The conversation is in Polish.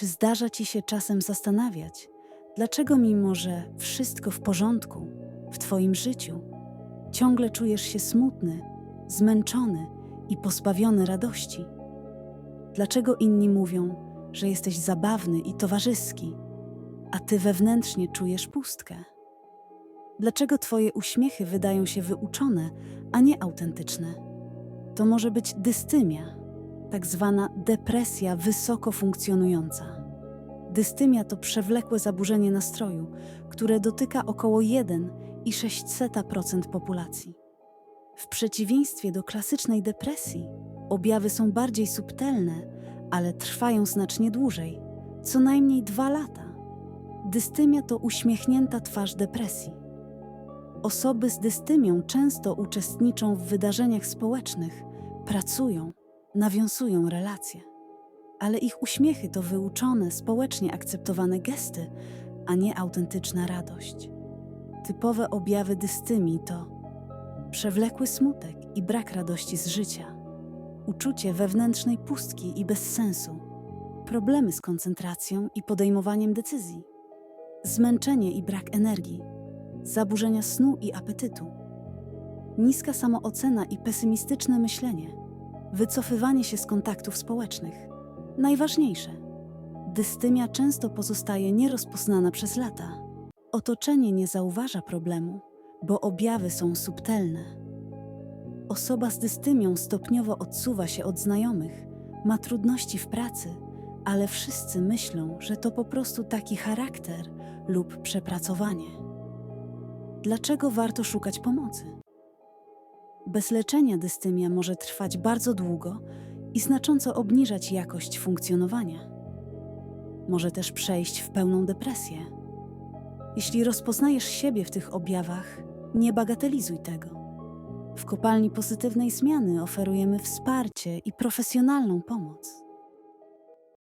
Czy zdarza ci się czasem zastanawiać, dlaczego mimo że wszystko w porządku w twoim życiu, ciągle czujesz się smutny, zmęczony i pozbawiony radości? Dlaczego inni mówią, że jesteś zabawny i towarzyski, a ty wewnętrznie czujesz pustkę? Dlaczego twoje uśmiechy wydają się wyuczone, a nie autentyczne? To może być dystymia, tak zwana depresja wysoko funkcjonująca. Dystymia to przewlekłe zaburzenie nastroju, które dotyka około 1,6% populacji. W przeciwieństwie do klasycznej depresji, objawy są bardziej subtelne, ale trwają znacznie dłużej co najmniej dwa lata. Dystymia to uśmiechnięta twarz depresji. Osoby z dystymią często uczestniczą w wydarzeniach społecznych, pracują, nawiązują relacje. Ale ich uśmiechy to wyuczone, społecznie akceptowane gesty, a nie autentyczna radość. Typowe objawy dystymii to przewlekły smutek i brak radości z życia, uczucie wewnętrznej pustki i bezsensu, problemy z koncentracją i podejmowaniem decyzji, zmęczenie i brak energii, zaburzenia snu i apetytu, niska samoocena i pesymistyczne myślenie, wycofywanie się z kontaktów społecznych. Najważniejsze, dystymia często pozostaje nierozpoznana przez lata. Otoczenie nie zauważa problemu, bo objawy są subtelne. Osoba z dystymią stopniowo odsuwa się od znajomych, ma trudności w pracy, ale wszyscy myślą, że to po prostu taki charakter lub przepracowanie. Dlaczego warto szukać pomocy? Bez leczenia dystymia może trwać bardzo długo i znacząco obniżać jakość funkcjonowania. Może też przejść w pełną depresję. Jeśli rozpoznajesz siebie w tych objawach, nie bagatelizuj tego. W kopalni pozytywnej zmiany oferujemy wsparcie i profesjonalną pomoc.